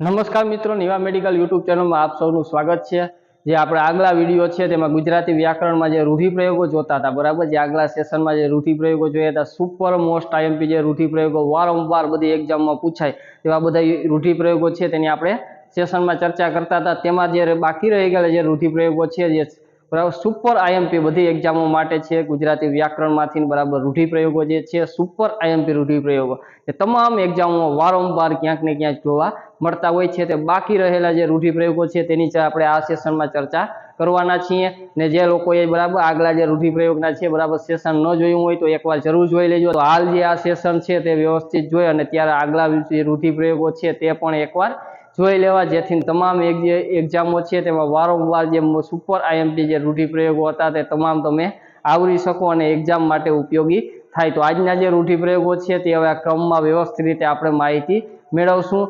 નમસ્કાર મિત્રો, Niva medical YouTube ચેનલમાં આપ સૌનું સ્વાગત છે. જે આપણે આગલા વીડિયો છે, તેમાં ગુજરાતી વ્યાકરણમાં જે રૂઢિપ્રયોગો જોતા હતા, બરાબર? જે આગલા સેશનમાં જે રૂઢિપ્રયોગો જોયા હતા સુપર મોસ્ટ આઈએમપી જે રૂઢિપ્રયોગો વારંવાર બધી એક્ઝામમાં પૂછાય તેવા બધા રૂઢિપ્રયોગો છે, તેની આપણે સેશનમાં ચર્ચા કરતા હતા. તેમાં જે બાકી રહી ગયેલા જે રૂઢિપ્રયોગો છે, જે બરાબર સુપર આઈએમપી બધી એક્ઝામો માટે છે, ગુજરાતી વ્યાકરણમાંથી બરાબર રૂઢિપ્રયોગો જે છે સુપર આઈએમપી રૂઢિપ્રયોગો. એ તમામ એક્ઝામો વારંવાર ક્યાંક ને ક્યાંક જોવા મળતા હોય છે. તે બાકી રહેલા જે રૂઢિપ્રયોગો છે, તેની આપણે આ સેશનમાં ચર્ચા કરવાના છીએ. ને જે લોકોએ બરાબર આગલા જે રૂઢિપ્રયોગના છે, બરાબર સેશન ન જોયું હોય તો એકવાર જરૂર જોઈ લેજો. તો હાલ જે આ સેશન છે, તે વ્યવસ્થિત જોઈ અને ત્યારે આગલા જે રૂઢિપ્રયોગો છે, તે પણ એકવાર જોઈ લેવા જેથી તમામ જે એક્ઝામો છે તેમાં વારંવાર જે સુપર આઈએમપી જે રૂઢિપ્રયોગો હતા તે તમામ તમે આવરી શકો અને એક્ઝામ માટે ઉપયોગી થાય. તો આજના જે રૂઢિપ્રયોગો છે તે હવે આ ક્રમમાં વ્યવસ્થિત રીતે આપણે માહિતી મેળવશું.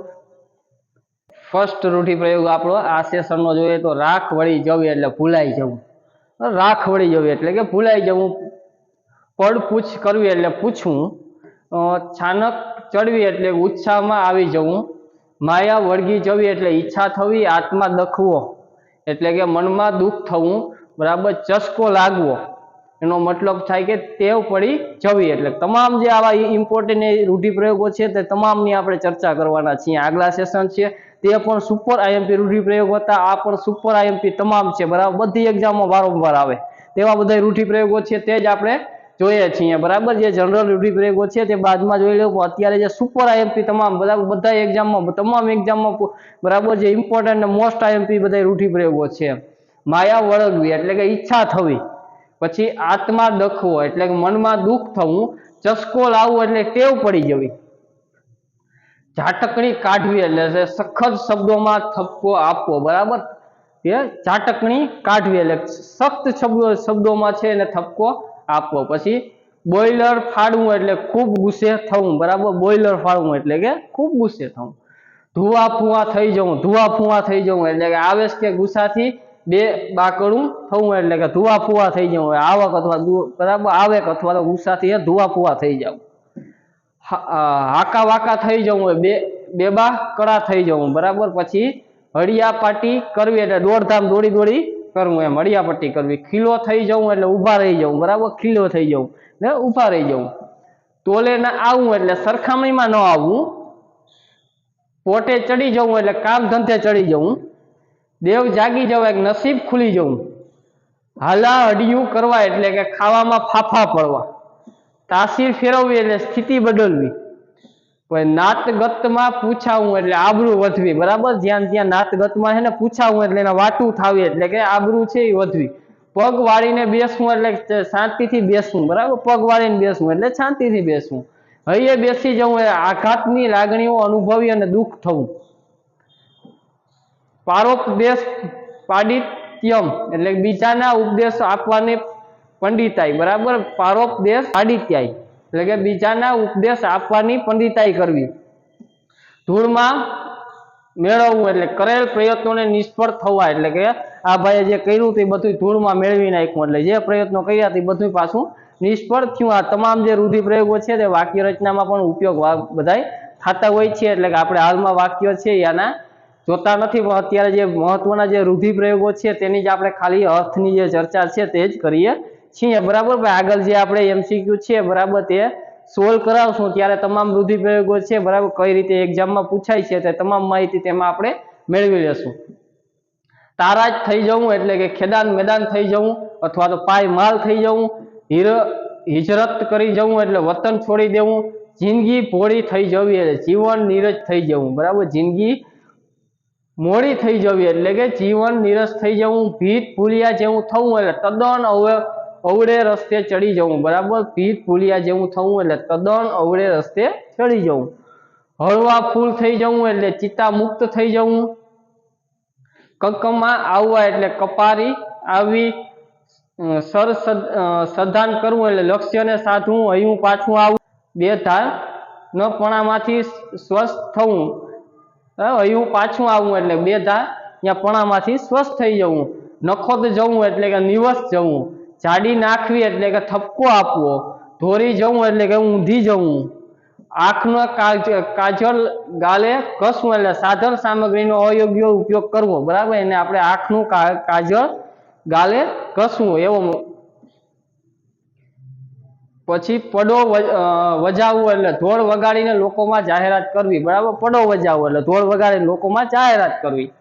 ફર્સ્ટ રૂઢિપ્રયોગ આપણો આ સેશનનો જોઈએ તો રાખ વળી જવી એટલે ભૂલાઈ જવું. રાખ વળી જવી એટલે કે ભૂલાઈ જવું. પડપૂછ કરવી એટલે પૂછવું. છાનક ચડવી એટલે ઉત્સાહમાં આવી જવું. માયા વળગી જવી એટલે ઈચ્છા થવી, આત્મા દખવો એટલે કે મનમાં દુઃખ થવું, બરાબર ચસકો લાગવો. એનો મતલબ થાય કે ટેવ પડી જવી. એટલે તમામ જે આવા ઇમ્પોર્ટન્ટ રૂઢિપ્રયોગો છે તે તમામની આપણે ચર્ચા કરવાના છીએ. આગલા સેશન છે તે પણ સુપર આઈએમપી રૂઢિપ્રયોગ હતા. આ પણ સુપર આઈએમપી તમામ છે. બરાબર? બધી એક્ઝામો વારંવાર આવે. તેવા બધા રૂઢિપ્રયોગો છે તે જ આપણે જોઈએ છીએ. બરાબર જે જનરલ રૂઢિપ્રયોગો છે તે બાદમાં જોઈ લો અત્યારે જે સુપર આઈએમપી તમામ બરાબર બધા એક્ઝામમાં તમામ એક્ઝામમાં બરાબર જે ઇમ્પોર્ટન્ટ ને મોસ્ટ આઈએમપી બધા રૂઢિપ્રયોગો છે. માયા વળગવી એટલે કે ઈચ્છા થવી. પછી આત્મા દખવો એટલે કે મનમાં દુઃખ થવું. ચસ્કો લાવવો એટલે ટેવ પડી જવી. ઝાટકણી કાઢવી એટલે સખત શબ્દોમાં થપકો આપવો. બરાબર? એ ઝાટકણી કાઢવી એટલે સખ્ત શબ્દો શબ્દોમાં છે એને થપકો આપવો પછી બોઈલર ફાડવું એટલે ખૂબ ગુસ્સે થવું, બરાબર? બોઈલર ફાડવું એટલે કે ખૂબ ગુસ્સે થવું. ધુવા ફુવા થઈ જવું, ધુવા ફુવા થઈ જવું એટલે કે આવેશ કે ગુસ્સાથી બે બાકડું થવું એટલે કે ધુવા ફુવા થઈ જવું આવક અથવા બરાબર? આવેક અથવા તો ગુસ્સાથી ધુવા ફુવા થઈ જવું. હાકા વાકા થઈ જવું બે બેબા કડા થઈ જવું, બરાબર? પછી હળિયા પાટી કરવી એટલે દોડધામ દોડી દોડી કરવું એમ મળિયાપટ્ટી કરવી ખીલો થઈ જવું એટલે ઊભા રહી જવું બરાબર? ખીલો થઈ જવું એટલે ઊભા રહી જવું તોલે ના આવવું એટલે સરખામણીમાં ન આવવું પોટે ચડી જવું એટલે કામ ધંધે ચડી જવું દેવ જાગી જવા એક નસીબ ખુલી જવું હાલા હડિયું કરવા એટલે કે ખાવામાં ફાફા પડવા. તાસીર ફેરવવી એટલે સ્થિતિ બદલવી. નાતગતમાં પૂછાવું એટલે આબરૂ વધવી. બરાબર? જ્યાં ત્યાં નાતગતમાં છે ને પૂછાવું એટલે એને વાટું થાવી એટલે કે આબરૂ છે એ વધવી. પગ વાળીને બેસવું એટલે શાંતિથી બેસવું. બરાબર? પગ વાળીને બેસવું એટલે શાંતિથી બેસવું. હૈયે બેસી જવું એ આઘાતની લાગણીઓ અનુભવી અને દુઃખ થવું. પારોપદેશ પાડિત્યમ એટલે બીજાના ઉપદેશ આપવાની પંડિતાઈ બરાબર? પારોપદેશ પાડિત્યાય. એટલે કે બીજાના ઉપદેશ આપવાની પંડિતાઈ કરવી. ધૂળમાં મેળવવું એટલે કરેલ પ્રયત્નોને નિષ્ફળ થવા એટલે કે આ ભાઈએ જે કર્યું તે બધું ધૂળમાં મેળવી નાખ્યું એટલે જે પ્રયત્નો કર્યા તે બધું પાછું નિષ્ફળ થયું. આ તમામ જે રૂઢિપ્રયોગો છે તે વાક્ય રચનામાં પણ ઉપયોગ બધાય થતા હોય છે એટલે કે આપણે હાલમાં વાક્ય છે એના જોતા નથી, પણ અત્યારે જે મહત્વના જે રૂઢિપ્રયોગો છે તેની જ આપણે ખાલી અર્થની જે ચર્ચા છે તે જ કરીએ. છીએ, બરાબર? ભાઈ, આગળ જે આપણે એમસીક્યુ છે બરાબર, તે સોલ્વ કરાવશું. ત્યારે તમામ રૂઢિપ્રયોગો છે, બરાબર, કઈ રીતે એક્ઝામમાં પૂછાય છે, તે તમામ માહિતી તેમાં આપણે મેળવી લેશું. તારાજ થઈ જવું, એટલે કે ખેદાન મેદાન થઈ જવું, અથવા તો પાય માલ થઈ જવું, હિર, હિજરત કરી જવું, એટલે વતન છોડી દેવું, જિંદગી ભોળી થઈ જવી, એટલે જીવન નીરજ થઈ જવું, બરાબર? જિંદગી મોડી થઈ જવી, એટલે કે જીવન નીરસ થઈ જવું, ભીત ભૂલિયા જેવું થવું, એટલે તદ્દન અવે અવળે રસ્તે ચડી જવું. બરાબર? પીત ભૂલિયા જેવું થવું એટલે તદ્દન અવળે રસ્તે ચડી જવું. હળવા ફૂલ થઈ જવું એટલે ચિત્તા મુક્ત થઈ જવું. કકમાં આવવા એટલે કપારી આવી સર, સદ- સધાન કરવું એટલે લક્ષ્યને સાધવું, હૈયું પાછું આવવું બે ધાર ન પણામાંથી સ્વસ્થ થવું. હૈયું પાછું આવવું એટલે બે ધાર, ત્યાં પણામાંથી સ્વસ્થ થઈ જવું. નખોદ જવું એટલે કે નિવસ જવું. જાડી નાખવી એટલે કે થપકો આપવો, ધોરી જવું એટલે કે ઊંધી જવું. આંખનો કાજ- કાજલ ગાલે કસવું એટલે સાધન સામગ્રીનો અયોગ્ય ઉપયોગ કરવો, બરાબર? એને આપણે આંખનું કાજળ ગાલે કસવું એવો પછી પડો વજાવવું એટલે ઢોળ વગાડીને લોકોમાં જાહેરાત કરવી, બરાબર? પડો વજાવવો એટલે ઢોળ વગાડીને લોકોમાં જાહેરાત કરવી.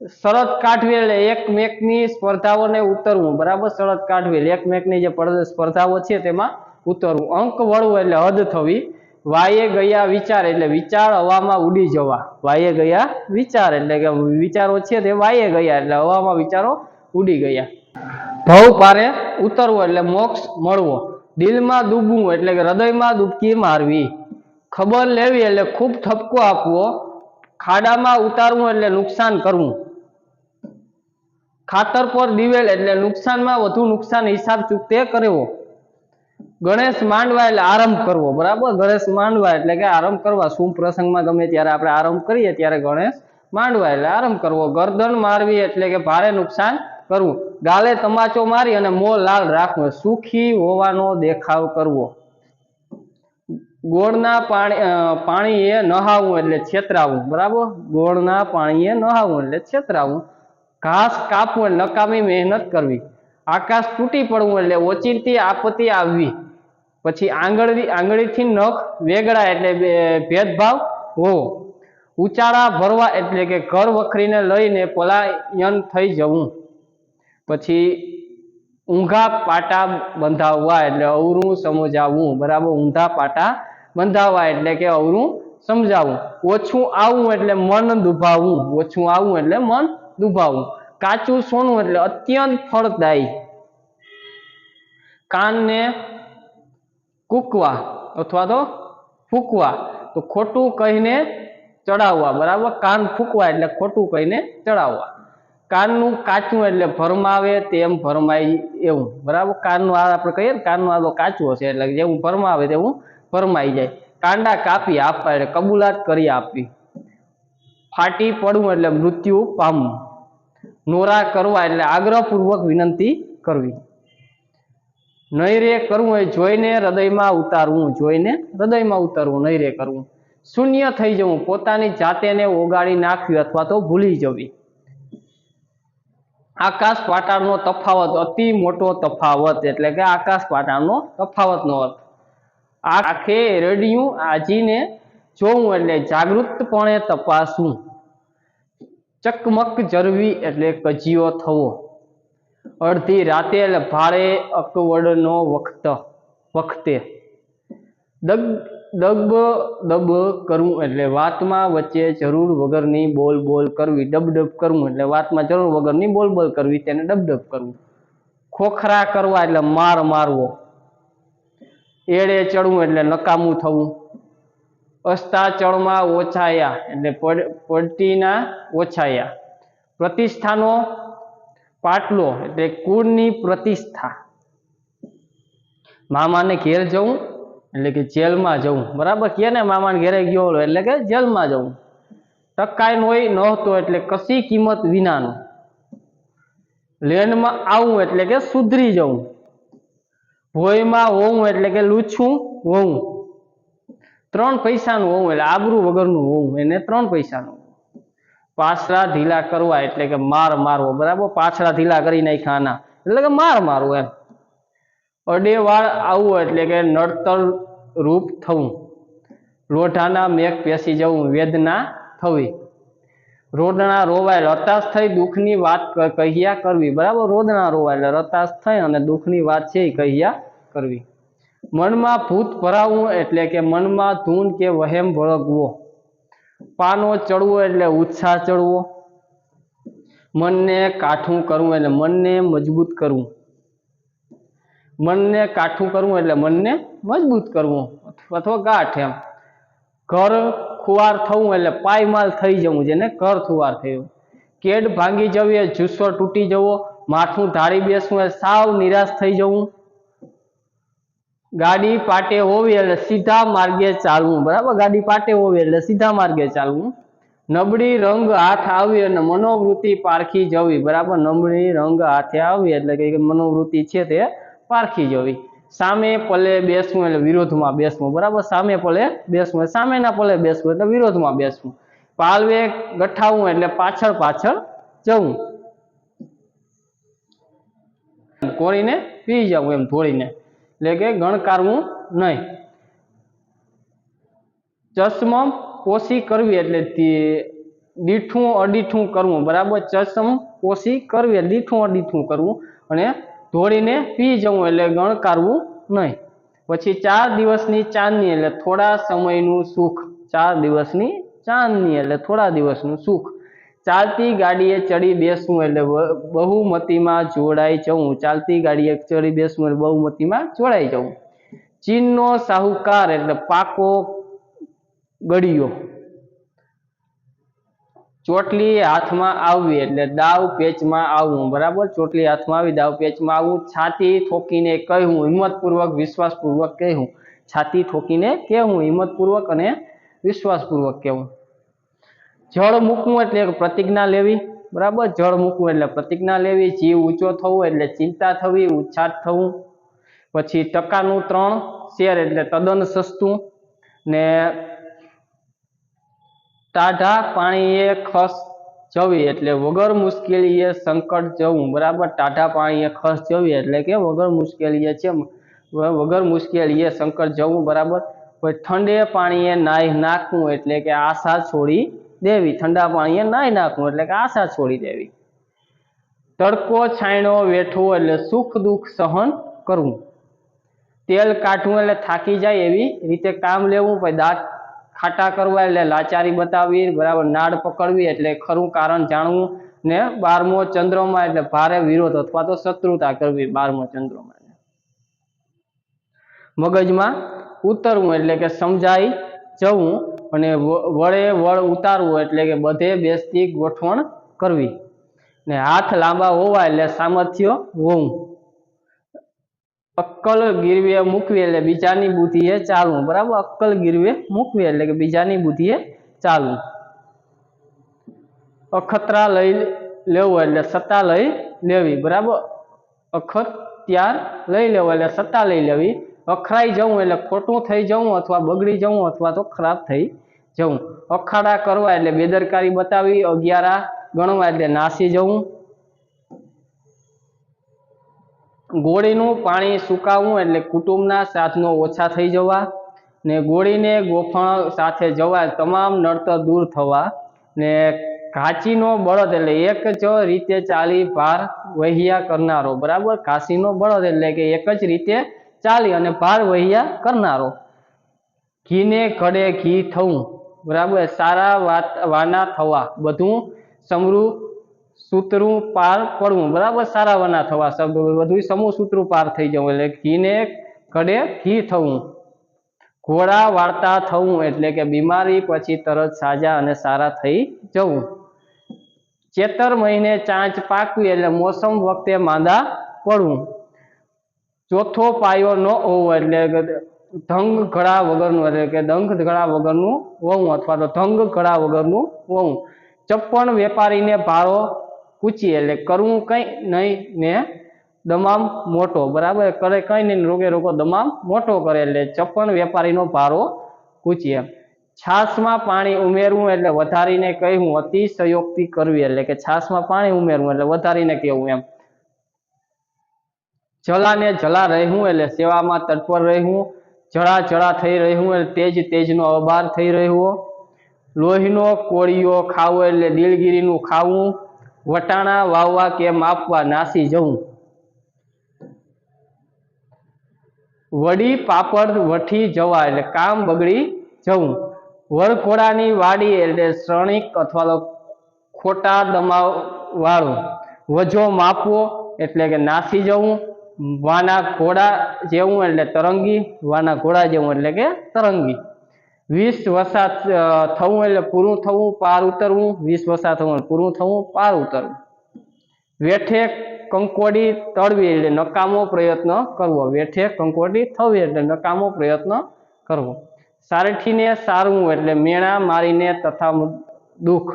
શરત કાઢવી એટલે એકમેકની સ્પર્ધાઓને ઉતરવું. બરાબર? શરત કાઠવેલ એકમેકની જે સ્પર્ધાઓ છે તેમાં ઉતરવું. અંક વળવું એટલે હદ થવી. વાયે ગયા વિચાર એટલે વિચાર હવામાં ઉડી જવા. વાયે ગયા વિચાર એટલે કે વિચારો છે તે વાયે ગયા એટલે હવામાં વિચારો ઉડી ગયા. ભવ પારે ઉતરવો એટલે મોક્ષ મળવો. દિલમાં ડૂબવું એટલે કે હૃદયમાં ડૂબકી મારવી. ખબર લેવી એટલે ખૂબ ઠપકો આપવો. ખાડામાં ઉતારવું એટલે નુકસાન કરવું. ખાતર પર દિવેલ એટલે નુકસાનમાં વધુ નુકસાન હિસાબ ચૂકતે કરવો. ગણેશ માંડવા એટલે આરંભ કરવો, બરાબર? ગણેશ માંડવા એટલે કે આરંભ કરવા. શુભ પ્રસંગમાં ગમે ત્યારે આપણે આરંભ કરીએ ત્યારે ગણેશ માંડવા એટલે આરંભ કરવો. ગરદન મારવી એટલે કે ભારે નુકસાન કરવું. ગાલે તમાચો મારી અને મોં લાલ રાખવો. સુખી હોવાનો દેખાવ કરવો. ગોળના પાણી પાણીએ નહાવું એટલે છેતરાવું, બરાબર? ગોળના પાણીએ નહાવું એટલે છેતરાવું. ઘાસ કાપવું નકામી મહેનત કરવી. આકાશ તૂટી પડવું એટલે ઓચિંતી, આપત્તિ આવવી. પછી આંગળી, આંગળીથી નખ વેગળા એટલે ભેદભાવ હોવો. ઉચાળા ભરવા એટલે કે ઘર વખરીને લઈને પલાયન થઈ જવું. પછી ઊંઘા પાટા બંધાવવા એટલે અવરું સમજાવવું. બરાબર ઊંધા પાટા બંધાવવા એટલે કે અવરું સમજાવવું. ઓછું આવવું એટલે મન દુભાવવું. ઓછું આવવું એટલે મન દુભાવવું કાચું સોનું એટલે અત્યંત ફળદાયી. કાનને કૂકવા અથવા તો ફૂકવા. તો ખોટું કહીને ચડાવવા. બરાબર? કાન ફૂકવા એટલે ખોટું કહીને ચડાવવા. કાનનું કાચું એટલે ભરમાવે તેમ ભરમાય એવું. બરાબર? કાનનું આ આપણે કહીએ ને, કાનનું આ તો કાચું હશે એટલે જેવું ભરમાવે તેવું ભરમાઈ જાય. કાંડા કાપી આપવા એટલે કબૂલાત કરી આપવી. ફાટી પડવું એટલે મૃત્યુ પામવું. નોરા કરવા એટલે આગ્રહપૂર્વક વિનંતી કરવી. નૈરે કરવું એ જોઈને હૃદયમાં ઉતારવું, જોઈને હૃદયમાં ઉતારવું, નૈરે કરવું શૂન્ય થઈ જવું, પોતાની જાતેને ઓગાળી નાખવી અથવા તો ભૂલી જવી. આકાશ પાટાળનો તફાવત, અતિ મોટો તફાવત એટલે કે આકાશ પાટાળનો તફાવતનો અર્થ. આખે રેડિયું આજીને જોવું એટલે જાગૃતપણે તપાસવું ચકમક જરવી એટલે કજિયો થવો. અડધી રાતે ભારે અકવડનો વખત, વખતે. દગ દબ દબ કરવું એટલે વાતમાં વચ્ચે જરૂર વગરની બોલ બોલ કરવી. ડબ ડબ કરવું એટલે વાતમાં જરૂર વગરની બોલ બોલ કરવી. તેને ડબ ડબ કરવું ખોખરા કરવા એટલે માર મારવો. એડે ચડવું એટલે નકામું થવું. અસ્તાચળમાં ઓછાયા એટલે પડ, પડતીના ઓછાયા. પ્રતિષ્ઠાનો પાટલો એટલે કુળની પ્રતિષ્ઠા. મામાને ઘેર જવું એટલે કે જેલમાં જવું. બરાબર? કે ને મામાને ઘેરે ગયો હોય એટલે કે જેલમાં જવું. ટકાઈ નોય નહોતો એટલે કશી કિંમત વિનાનો. લેનમાં આવવું એટલે કે સુધરી જવું. ભોયમાં હોવું એટલે કે લૂછું હોવું ત્રણ પૈસાનું હોવું એટલે આબરૂ વગરનું હોવું એને ત્રણ પૈસાનું પાછળા ઢીલા કરવા એટલે કે માર મારવો, બરાબર? પાછળા ઢીલા કરી નાખ્યા આના. એટલે કે માર મારવો એમ. અડેવાળ આવવું એટલે કે નડતર રૂપ થવું. લોઢાના મેઘ પેસી જવું, વેદના થવી. રોદણા રોવાય એટલે હતાશ થઈ દુઃખની વાત કહ્યા કરવી. બરાબર? રોદણા રોવાયેલ, હતાશ થઈ અને દુઃખની વાત છે એ કહ્યા કરવી. મનમાં ભૂત ભરાવવું એટલે કે મનમાં ધૂન કે વહેમ વળગવો. પાનો ચડવો એટલે ઉત્સાહ ચડવો. મનને કાઠું કરવું એટલે મનને મજબૂત કરવું. મનને કાઠું કરવું એટલે મનને મજબૂત કરવું. અથવા ગાંઠ એમ. ઘર ખુવાર થવું એટલે પાયમાલ થઈ જવું, જેને ઘર ખુવાર થયું. કેડ ભાંગી જવી એ જુસ્સો તૂટી જવો. માથું ધારી બેસવું એ સાવ નિરાશ થઈ જવું. ગાડી પાટે હોવી એટલે સીધા માર્ગે ચાલવું, બરાબર? ગાડી પાટે હોવી એટલે સીધા માર્ગે ચાલવું. નબળી રંગ હાથ આવી અને મનોવૃત્તિ પારખી જવી, બરાબર? નબળી રંગ હાથે આવી એટલે કે મનોવૃત્તિ છે તે પારખી જવી. સામે પલે બેસવું એટલે વિરોધમાં બેસવું, બરાબર? સામે પલે બેસવું સામેના પલે બેસવું એટલે વિરોધમાં બેસવું. પાલવે ગઠાવવું એટલે પાછળ પાછળ જવું. કોરીને પી જવું એમ ધોળીને. એટલે કે ગણકારવું નહીં. ચશ્મ પોષી કરવી એટલે દીઠું અડીઠું કરવું, બરાબર? ચશ્મ પોષી કરવી દીઠું અડીઠું કરવું અને ધોળીને પી જવું એટલે ગણકારવું નહીં. પછી ચાર દિવસની ચાંદની એટલે થોડા સમયનું સુખ. ચાર દિવસની ચાંદની એટલે થોડા દિવસનું સુખ. ચાલતી ગાડીએ ચડી બેસવું એટલે બહુમતીમાં જોડાઈ જવું. ચાલતી ગાડીએ ચડી બેસવું એટલે બહુમતીમાં જોડાઈ જવું. ચીનનો સાહુકાર એટલે પાકો ગળિયો. ચોટલી હાથમાં આવવી એટલે દાવ પેચમાં આવવું બરાબર? ચોટલી હાથમાં આવી, દાવ પેચમાં આવવું છાતી ઠોકીને કહેવું હિંમતપૂર્વક, વિશ્વાસપૂર્વક કહેવું છાતી ઠોકીને કહેવું, હિંમતપૂર્વક અને વિશ્વાસપૂર્વક કહેવું. જળ મૂકવું એટલે એક પ્રતિજ્ઞા લેવી, બરાબર? જળ મૂકવું એટલે પ્રતિજ્ઞા લેવી, જીવ ઊંચો થવું એટલે ચિંતા થવી ઉચ્છાટ થવું. પછી ટકાનું ત્રણ શેર એટલે તદ્દન સસ્તું ને ટાઢા પાણીએ ખસ જવી એટલે વગર મુશ્કેલીએ સંકટ જવું, બરાબર? ટાઢા પાણીએ ખસ જવી એટલે કે વગર મુશ્કેલીએ છે, વગર મુશ્કેલીએ સંકટ જવું, બરાબર? પછી ઠંડે પાણીએ નાહી નાખવું એટલે કે આશા છોડી દેવી, ઠંડા પાણીએ નાહી નાખવું એટલે કે આશા છોડી દેવી. તડકો છાંયડો વેઠવો એટલે સુખ દુઃખ સહન કરવું. તેલ કાઢવું એટલે થાકી જાય એવી રીતે કામ લેવું, પછી દાંત ખાટા કરવા એટલે લાચારી બતાવવી, બરાબર નાડ પકડવી એટલે ખરું કારણ જાણવું, ને બારમો ચંદ્રમાં એટલે ભારે વિરોધ અથવા તો શત્રુતા કરવી બારમો ચંદ્રમાં. મગજમાં ઉતરવું એટલે કે સમજાઈ જવું અને વળે વળ ઉતારવું એટલે કે બધે બેસતી ગોઠવણ કરવી. ને હાથ લાંબા હોવા એટલે સામર્થ્ય હોવું. અક્કલ ગીરવે મૂકવી એટલે બીજાની બુદ્ધિએ ચાલવું. બરાબર? અક્કલ ગીરવે મૂકવી એટલે કે બીજાની બુદ્ધિએ ચાલવું. અખતરા લઈ લેવું એટલે સત્તા લઈ લેવી. બરાબર? અખત ત્યાર લઈ લેવો એટલે સત્તા લઈ લેવી. અખરાઈ જવું એટલે ખોટું થઈ જવું અથવા બગડી જવું અથવા તો ખરાબ થઈ જવું. અખાડા કરવા એટલે બેદરકારી બતાવી અગિયારા ગણવા એટલે નાસી જવું. ગોળીનું પાણી સુકાવવું એટલે કુટુંબના સાધનો ઓછા થઈ જવા ને ગોળીને ગોફણ સાથે જવા તમામ નડતર દૂર થવા ને ઘાચીનો બળદ એટલે એક જ રીતે ચાલી ભાર વહ્યા કરનારો. બરાબર? ઘાસીનો બળદ એટલે કે એક જ રીતે ચાલી અને ભાર વહ્યા કરનારો. ઘીને ઘડે ઘી થવું. બરાબર? સારા વાના થવા. બધું સમરૂ સૂતરું પાર પડવું. બરાબર? સારા વાના થવા. બધું સમૂહ સૂત્રું પાર થઈ જવું એટલે ઘીને ઘડે ઘી થવું. ઘોડા વાર્તા થવું એટલે કે બીમારી પછી તરત સાજા અને સારા થઈ જવું. ચેતર મહિને ચાંચ પાકવી એટલે મોસમ વખતે માંદા પડવું. ચોથો પાયો ન હોવો એટલે ધંગ ઘડા વગરનું એટલે કે દંગ ઘડા વગરનું વહું અથવા તો ધંગ ઘડા વગરનું વહું ચપ્પણ વેપારીને ભારો પૂછી એટલે કરવું કંઈ નહીં ને દમામ મોટો, બરાબર? કરે કંઈ નહીં રોગે રોગો દમામ મોટો કરે એટલે ચપ્પણ વેપારીનો ભારો પૂછીએ. છાસમાં પાણી ઉમેરવું એટલે વધારીને કહેવું અતિશયોક્તિ કરવી એટલે કે છાશમાં પાણી ઉમેરવું એટલે વધારીને કહેવું એમ. જલાને જલા રહેવું એટલે સેવામાં તત્પર રહેવું, જળા જળા થઈ રહેવું એટલે તેજ તેજનો અવબાર થઈ રહ્યો લોહીનો કોળીઓ ખાવો એટલે દિલગીરીનું ખાવું, વટાણા વાવવા કે માપવા નાસી જવું. વડી પાપડ વઠી જવા એટલે કામ બગડી જવું. વરઘોડાની વાડી એટલે શ્રણિક અથવા તો ખોટા દમાવ વાળું. વજો માપવો એટલે કે નાસી જવું. વાના ઘોડા જેવું એટલે તરંગી, વાના ઘોડા જેવું એટલે કે તરંગી. વીસ વસા થવું એટલે પૂરું થવું, પાર ઉતરવું. વીસ વસા થવું પૂરું થવું, પાર ઉતરવું. વેઠે કંકોડી તળવી એટલે નકામો પ્રયત્ન કરવો. વેઠે કંકોડી થવી એટલે નકામો પ્રયત્ન કરવો. સારથીને સારવું એટલે મેણા મારીને તથા દુઃખ.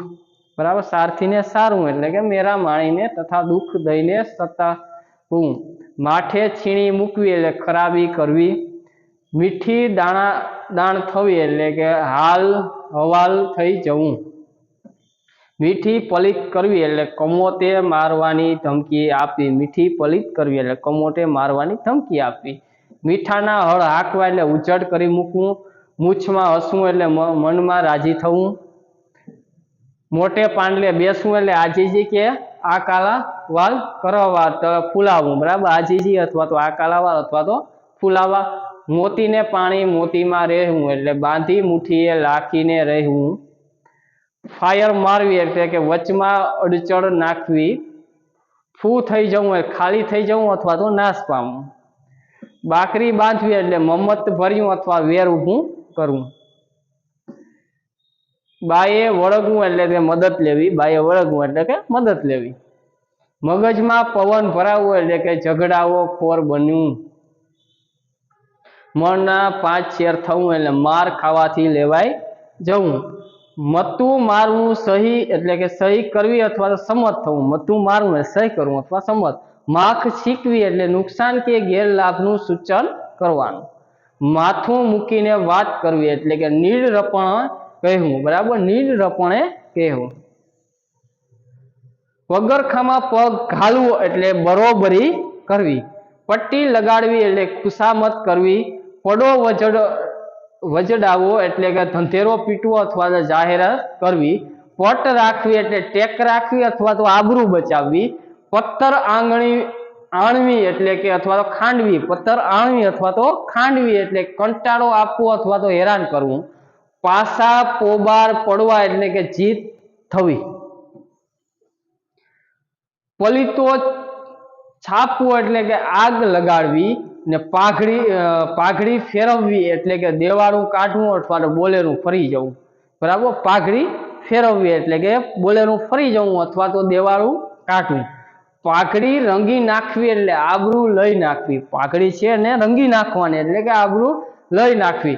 બરાબર? સારથીને સારવું એટલે કે મેરા માણીને તથા દુઃખ દઈને સતાવું. માઠે છીણી મૂકવી એટલે ખરાબી કરવી. મીઠી દાણા, દાણ થવી એટલે કે હાલ, હવાલ થઈ જવું. મીઠી પલિત કરવી એટલે કમોતે મારવાની ધમકી આપવી. મીઠી પલિત કરવી એટલે કમોતે મારવાની ધમકી આપવી. મીઠાના હળ હાંકવા એટલે ઉજળ કરી મૂકવું. મૂછમાં હસવું એટલે મનમાં રાજી થવું. મોટે પાંડલે બેસવું એટલે આજીજી કે, આ કાલા વાલ કરવા તો ફૂલાવવું બરાબર? આજીજી અથવા તો આ કાલાવાલ અથવા તો ફૂલાવા. મોતીને પાણી મોતીમાં રહેવું એટલે બાંધી મુઠ્ઠીએ લાખીને રહેવું. ફાયર મારવી એટલે કે વચમાં અડચણ નાખવી. ફૂ થઈ જવું એટલે ખાલી થઈ જવું અથવા તો નાશ પામવું. બાકરી બાંધવી એટલે મમત ભર્યું અથવા વેર ઊભું કરવું. બાએ વળગવું એટલે કે મદદ લેવી બાએ વળગવું એટલે કે મદદ લેવી. મગજમાં પવન ભરાવવો એટલે કે ઝઘડાઓ ખોર બન્યું. મનના પાંચ શેર થવું એટલે માર ખાવાથી લેવાય જવું. મતું મારવું સહી એટલે કે સહી કરવી અથવા તો સંમત થવું. મતું મારવું એટલે સહી કરવું અથવા સંમત. માખ શીખવી એટલે નુકસાન કે ગેરલાભનું સૂચન કરવાનું. માથું મૂકીને વાત કરવી એટલે કે નીડરપણ કહેવું. બરાબર? નીડરપણે કહેવું. પગરખામાં પગ ઘાલવો એટલે બરોબરી કરવી. પટ્ટી લગાડવી એટલે ખુશામત કરવી. પડો વજડ વજડાવવો એટલે કે ધંધેરો પીટવો અથવા તો જાહેરાત કરવી. પટ રાખવી એટલે ટેક રાખવી અથવા તો આબરૂ બચાવવી. પથ્થર આંગણી, આણવી એટલે કે અથવા તો ખાંડવી. પથ્થર આણવી અથવા તો ખાંડવી એટલે કંટાળો આપવો અથવા તો હેરાન કરવું. પાસા, પોબાર, પડવા એટલે કે જીત થવી. પલિતો છાપવું એટલે કે આગ લગાડવી ને પાઘડી પાઘડી ફેરવવી એટલે કે દેવાળું કાઢવું અથવા તો બોલેરું ફરી જવું. બરાબર? પાઘડી ફેરવવી એટલે કે બોલેરું ફરી જવું અથવા તો દેવાળું કાઢવું. પાઘડી રંગી નાખવી એટલે આબરૂ લઈ નાખવી. પાઘડી છે ને રંગી નાખવાની એટલે કે આબરૂ લઈ નાખવી.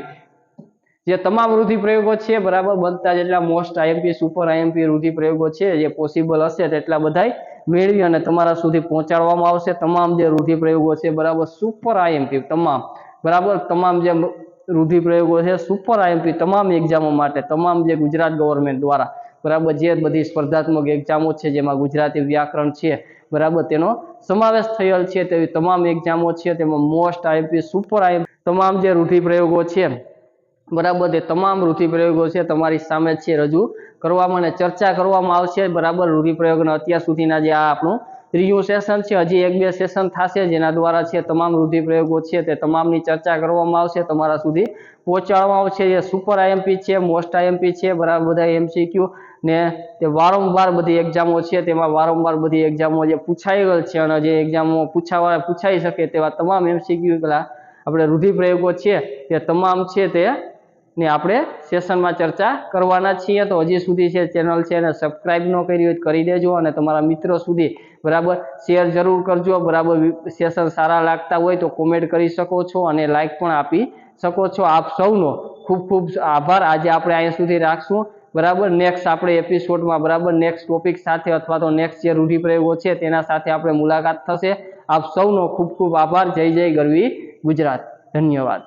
જે તમામ રૂઢિપ્રયોગો છે, બરાબર? બનતા જેટલા મોસ્ટ આઈએમપી સુપર આઈએમપી રૂઢિપ્રયોગો છે, જે પોસિબલ હશે તેટલા બધાય મેળવી અને તમારા સુધી પહોંચાડવામાં આવશે. તમામ જે રૂઢિપ્રયોગો છે, બરાબર સુપર આઈએમપી તમામ, બરાબર? તમામ જે રૂઢિપ્રયોગો છે સુપર આઈએમપી તમામ એક્ઝામો માટે, તમામ જે ગુજરાત ગવર્મેન્ટ દ્વારા, બરાબર? જે બધી સ્પર્ધાત્મક એક્ઝામો છે, જેમાં ગુજરાતી વ્યાકરણ છે, બરાબર? તેનો સમાવેશ થયેલ છે, તેવી તમામ એક્ઝામો છે, તેમાં મોસ્ટ આઈએમપી સુપર આઈએમપી તમામ જે રૂઢિપ્રયોગો છે બરાબર તે તમામ રૂઢિપ્રયોગો છે, તમારી સામે છે રજૂ કરવામાં અને ચર્ચા કરવામાં આવશે. બરાબર રૂઢિપ્રયોગના અત્યાર સુધીના જે આ આપણું ત્રીજું સેશન છે, હજી એક બે સેશન થશે જેના દ્વારા છે તમામ રૂઢિપ્રયોગો છે તે તમામની ચર્ચા કરવામાં આવશે, તમારા સુધી પહોંચાડવામાં આવશે. જે સુપર આઈએમપી છે મોસ્ટ આઈએમપી છે, બરાબર બધા એમસીક્યુ ને તે વારંવાર બધી એક્ઝામો છે, તેમાં વારંવાર બધી એક્ઝામો જે પૂછાયેલ છે અને જે એક્ઝામો પૂછાવા પૂછાઈ શકે તેવા તમામ એમસીક્યુ પેલા આપણે રૂઢિપ્રયોગો છે તે તમામ છે તે ને આપણે સેશનમાં ચર્ચા કરવાના છીએ. તો હજી સુધી છે ચેનલ છે એને સબસ્ક્રાઈબ ન કરી હોય કરી દેજો અને તમારા મિત્રો સુધી બરાબર શેર જરૂર કરજો. બરાબર સેશન સારા લાગતા હોય તો કોમેન્ટ કરી શકો છો અને લાઇક પણ આપી શકો છો. આપ સૌનો ખૂબ ખૂબ આભાર. આજે આપણે અહીંયા સુધી રાખશું. બરાબર? નેક્સ્ટ આપણે એપિસોડમાં બરાબર નેક્સ્ટ ટોપિક સાથે અથવા તો નેક્સ્ટ જે રૂઢિપ્રયોગો છે તેના સાથે આપણે મુલાકાત થશે. આપ સૌનો ખૂબ ખૂબ આભાર. જય જય ગરવી ગુજરાત. ધન્યવાદ.